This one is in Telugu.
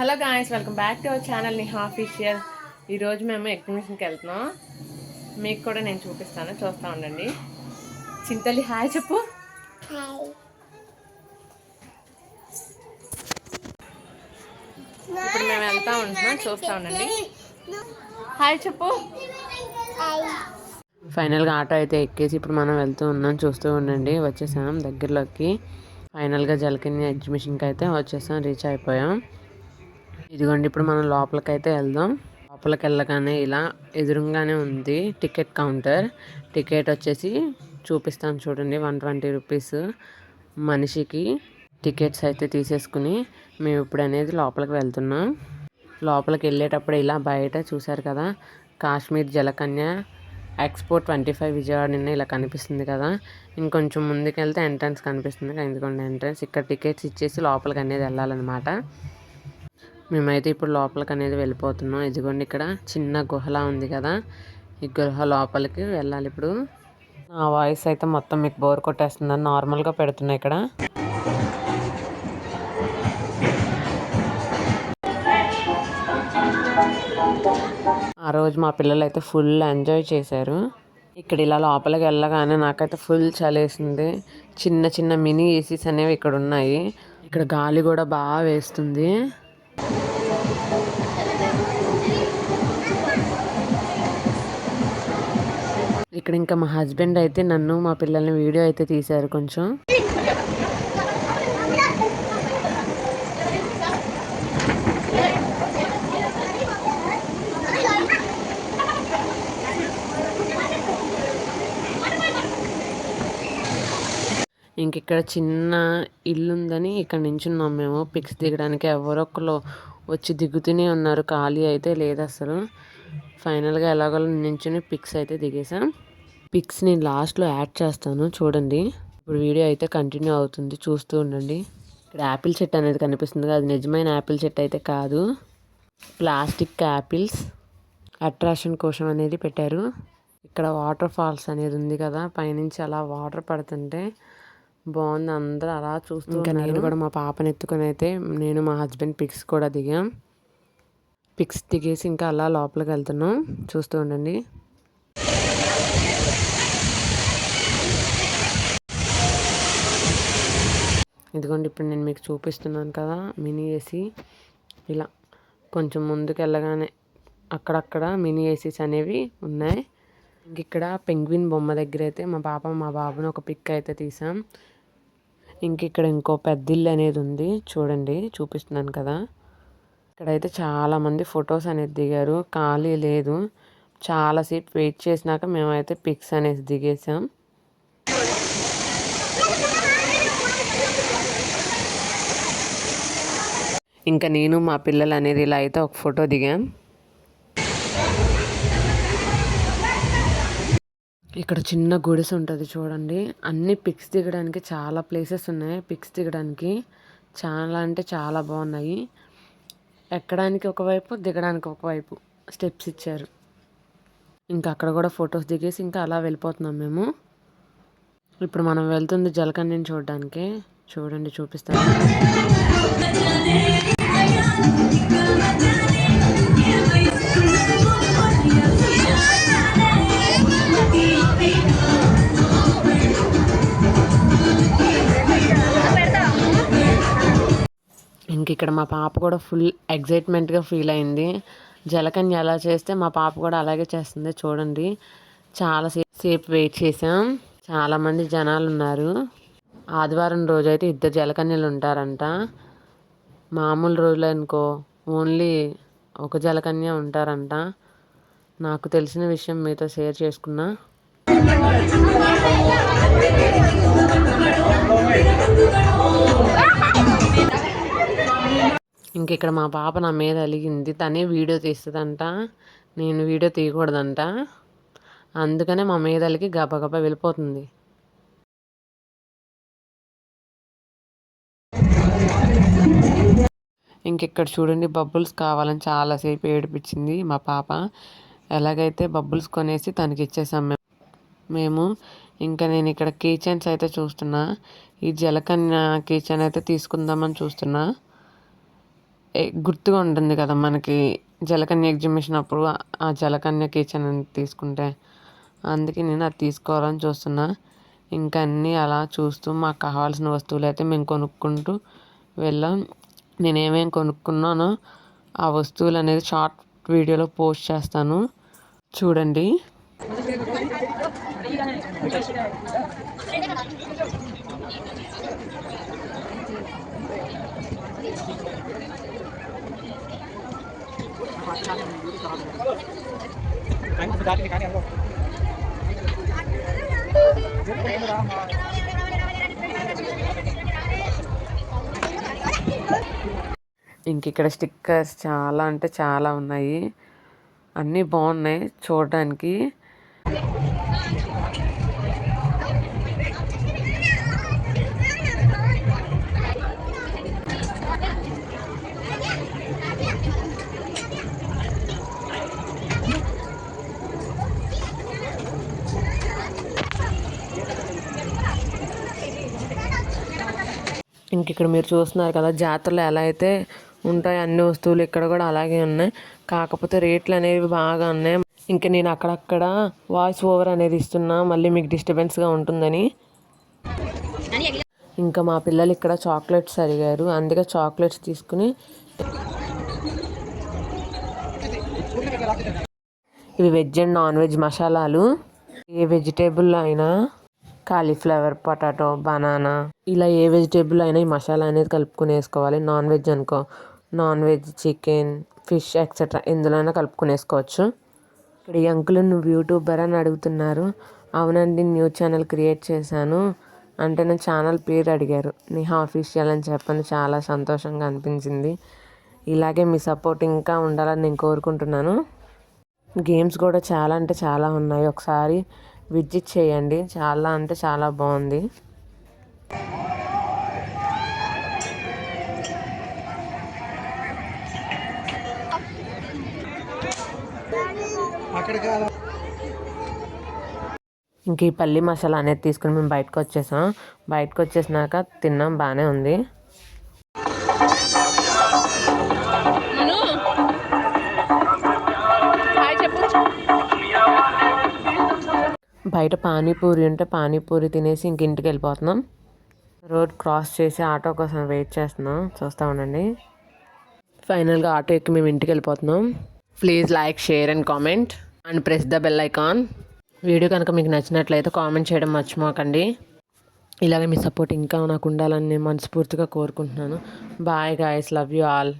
Hello guys welcome back to our channel Niha official ఈరోజు మేము ఎగ్జిబిషన్కి వెళ్తున్నాం. మీకు కూడా నేను చూపిస్తాను చూస్తూ ఉండండి. చింతలి హాయ్ చెప్పు. ఇప్పుడు మేము వెళ్తా ఉంటున్నాం చూస్తూ ఉండండి. హాయ్ చెప్పు. ఫైనల్గా ఆటో అయితే ఎక్కేసి ఇప్పుడు మనం వెళ్తూ ఉన్నాం చూస్తూ ఉండండి. వచ్చేసాం దగ్గరలోకి. ఫైనల్గా జలకన్య ఎగ్జిబిషన్కి అయితే వచ్చేసాం రీచ్ అయిపోయాం. ఇదిగోండి ఇప్పుడు మనం లోపలికి అయితే వెళ్దాం. లోపలికి వెళ్ళగానే ఇలా ఎదురుగానే ఉంది టికెట్ కౌంటర్. టికెట్ వచ్చేసి చూపిస్తాను చూడండి వన్ ట్వంటీ రూపీస్ మనిషికి టికెట్స్ అయితే తీసేసుకుని మేము ఇప్పుడు అనేది లోపలికి వెళ్తున్నాం. లోపలికి వెళ్ళేటప్పుడు ఇలా బయట చూశారు కదా కాశ్మీర్ జలకన్య ఎక్స్పో ట్వంటీ ఫైవ్ విజయవాడ నిన్న ఇలా కనిపిస్తుంది కదా. ఇంకొంచెం ముందుకు వెళ్తే ఎంట్రన్స్ కనిపిస్తుంది ఎందుకంటే ఎంట్రన్స్. ఇక్కడ టికెట్స్ ఇచ్చేసి లోపలికి అనేది వెళ్ళాలన్నమాట. మేమైతే ఇప్పుడు లోపలికి అనేది వెళ్ళిపోతున్నాం. ఇదిగోండి ఇక్కడ చిన్న గుహలా ఉంది కదా. ఈ గుహ లోపలికి వెళ్ళాలి ఇప్పుడు. నా వాయిస్ అయితే మొత్తం మీకు బోర్ కొట్టేస్తుందని నార్మల్గా పెడుతున్నా ఇక్కడ. ఆ రోజు మా పిల్లలు అయితే ఫుల్ ఎంజాయ్ చేశారు. ఇక్కడ ఇలా లోపలికి వెళ్ళగానే నాకైతే ఫుల్ చలేసింది. చిన్న చిన్న మినీ ఏసీస్ అనేవి ఇక్కడ ఉన్నాయి. ఇక్కడ గాలి కూడా బాగా వేస్తుంది. ఇక్కడ ఇంకా మా హస్బెండ్ అయితే నన్ను మా పిల్లల్ని వీడియో అయితే తీశారు కొంచెం. ఇంక ఇక్కడ చిన్న ఇల్లు ఉందని ఇక్కడ నించున్నాం మేము. పిక్స్ దిగడానికి ఎవరొకరు వచ్చి దిగుతూనే ఉన్నారు. ఖాళీ అయితే లేదు అసలు. ఫైనల్గా ఎలాగో నించుని పిక్స్ అయితే దిగేసాం పిక్స్ నేను లాస్ట్లో యాడ్ చేస్తాను. చూడండి. ఇప్పుడు వీడియో అయితే కంటిన్యూ అవుతుంది. చూస్తూ ఉండండి. ఇక్కడ యాపిల్ చెట్టు అనేది కనిపిస్తుంది కదా, అది నిజమైన యాపిల్ చెట్టు అయితే కాదు. ప్లాస్టిక్ యాపిల్స్ అట్రాక్షన్ కోసం అనేది పెట్టారు. ఇక్కడ వాటర్ ఫాల్స్ అనేది ఉంది కదా. పైనుంచి అలా వాటర్ పడుతుంటే బాగుంది. అందరూ అలా చూస్తూ ఇంకా నేను కూడా మా పాపని ఎత్తుకొని అయితే నేను మా హస్బెండ్ పిక్స్ కూడా దిగాం. పిక్స్ దిగేసి ఇంకా అలా లోపలికి వెళ్తున్నాం. చూస్తూ ఉండండి. ఇదిగోండి ఇప్పుడు నేను మీకు చూపిస్తున్నాను కదా మినీ ఏసీ. ఇలా కొంచెం ముందుకు వెళ్ళగానే అక్కడక్కడ మినీ ఏసీస్ అనేవి ఉన్నాయి. ఇంక ఇక్కడ పెంగ్విన్ బొమ్మ దగ్గర అయితే మా పాప మా బాబుని ఒక పిక్ అయితే తీసాం. ఇంక ఇక్కడ ఇంకో పెద్ద ఇల్లు అనేది ఉంది చూడండి చూపిస్తున్నాను కదా. ఇక్కడైతే చాలామంది ఫొటోస్ అనేది దిగారు ఖాళీ లేదు. చాలాసేపు వెయిట్ చేసినాక మేమైతే పిక్స్ అనేది దిగేసాం. ఇంకా నేను మా పిల్లలు అనేది ఇలా అయితే ఒక ఫోటో దిగాం. ఇక్కడ చిన్న గుడిసె ఉంటుంది చూడండి. అన్ని పిక్స్ దిగడానికి చాలా ప్లేసెస్ ఉన్నాయి. పిక్స్ దిగడానికి చాలా అంటే చాలా బాగున్నాయి. ఎక్కడానికి ఒకవైపు దిగడానికి ఒకవైపు స్టెప్స్ ఇచ్చారు. ఇంకా అక్కడ కూడా ఫొటోస్ దిగేసి ఇంకా అలా వెళ్ళిపోతున్నాం మేము. ఇప్పుడు మనం వెళ్తుంది జలకన్యని చూడడానికి. చూడండి చూపిస్తాను. ఇక్కడ మా పాప కూడా ఫుల్ ఎగ్జైట్మెంట్గా ఫీల్ అయింది. జలకన్య ఎలా చేస్తే మా పాప కూడా అలాగే చేస్తుంది చూడండి. చాలా సేపు వెయిట్ చేసాం చాలామంది జనాలు ఉన్నారు. ఆదివారం రోజు అయితే ఇద్దరు జలకన్యలు ఉంటారంట. మామూలు రోజులు అనుకో ఓన్లీ ఒక జలకన్య ఉంటారంట. నాకు తెలిసిన విషయం మీతో షేర్ చేసుకున్నా. ఇంక ఇక్కడ మా పాప నా మీద అలిగింది. తనే వీడియో తీస్తుందంట. నేను వీడియో తీయకూడదంట. అందుకనే మా మీద అలిగి గబగబా వెళ్ళిపోతుంది. ఇంకెక్కడ చూడండి బబుల్స్ కావాలని చాలాసేపు ఏడిపించింది మా పాప. ఎలాగైతే బబుల్స్ కొనేసి తనకి ఇచ్చేసాం మేము. మేము ఇంకా నేను ఇక్కడ కిచెన్స్ అయితే చూస్తున్నా. ఈ జలకన్య కిచెన్ అయితే తీసుకుందామని చూస్తున్నా. గుర్తుగా ఉంటుంది కదా మనకి జలకన్య ఎగ్జిబిషన్ అప్పుడు ఆ- ఆ జలకన్య కిచెన్ తీసుకుంటే. అందుకే నేను అది తీసుకోవాలని చూస్తున్నా. ఇంకా అన్నీ అలా చూస్తూ మాకు కావాల్సిన వస్తువులు అయితే మేము కొనుక్కుంటూ వెళ్ళాం. నేను ఏమేమి కొనుక్కున్నానో ఆ వస్తువులు అనేది షార్ట్ వీడియోలో పోస్ట్ చేస్తాను. చూడండి. ఇంక ఇక్కడ స్టిక్కర్స్ చాలా అంటే చాలా ఉన్నాయి. అన్నీ బాగున్నాయి చూడడానికి. ఇంక ఇక్కడ మీరు చూస్తున్నారు కదా జాతరలో ఎలా అయితే ఉంటాయి అన్ని వస్తువులు ఇక్కడ కూడా అలాగే ఉన్నాయి. కాకపోతే రేట్లు అనేవి బాగా ఉన్నాయి. ఇంకా నేను అక్కడక్కడ వాయిస్ ఓవర్ అనేది ఇస్తున్నా మళ్ళీ మీకు డిస్టర్బెన్స్గా ఉంటుందని. ఇంకా మా పిల్లలు ఇక్కడ చాక్లెట్స్ అడిగారు. అందుకే చాక్లెట్స్ తీసుకుని ఇవి వెజ్ అండ్ నాన్ వెజ్ మసాలాలు. ఏ వెజిటేబుల్ అయినా కాలీఫ్లవర్ పొటాటో బనానా ఇలా ఏ వెజిటేబుల్ అయినా ఈ మసాలా అనేది కలుపుకుని వేసుకోవాలి. నాన్ వెజ్ అనుకో non veg chicken fish etcetera ఎందులోనైనా కలుపుకుని వేసుకోవచ్చు ఇక్కడ ఈ అంకుల్ నువ్వు యూట్యూబర్ అని అడుగుతున్నారు. అవునండి న్యూ ఛానల్ క్రియేట్ చేశాను అంటే నా ఛానల్ పేరు అడిగారు. నిహా ఆఫీషియల్ అని చెప్పని చాలా సంతోషంగా అనిపించింది. ఇలాగే మీ సపోర్ట్ ఇంకా ఉండాలని నేను కోరుకుంటున్నాను. గేమ్స్ కూడా చాలా అంటే చాలా ఉన్నాయి. ఒకసారి విజిట్ చేయండి. చాలా అంటే చాలా బాగుంది. ఇంక ఈ పల్లి మసాలా అనేది తీసుకుని మేము బయటకు వచ్చేసాం. బయటకు వచ్చేసినాక తిన్నాం. బాగానే ఉంది. బయట పానీపూరి ఉంటే పానీపూరి తినేసి ఇంక ఇంటికి వెళ్ళిపోతున్నాం. రోడ్ క్రాస్ చేసి ఆటో కోసం వెయిట్ చేస్తున్నాం. చూస్తూ ఉండండి. ఫైనల్గా ఆటో ఎక్కి మేము ఇంటికి వెళ్ళిపోతున్నాం. Please like share and comment and press the bell icon video కనుక మీకు నచ్చినట్లయితే కామెంట్ చేయడం మర్చిపోకండి. ఇలాగే మీ సపోర్ట్ ఇంకా నాకు ఉండాలని నేను మనస్ఫూర్తిగా కోరుకుంటున్నాను. Bye guys love you all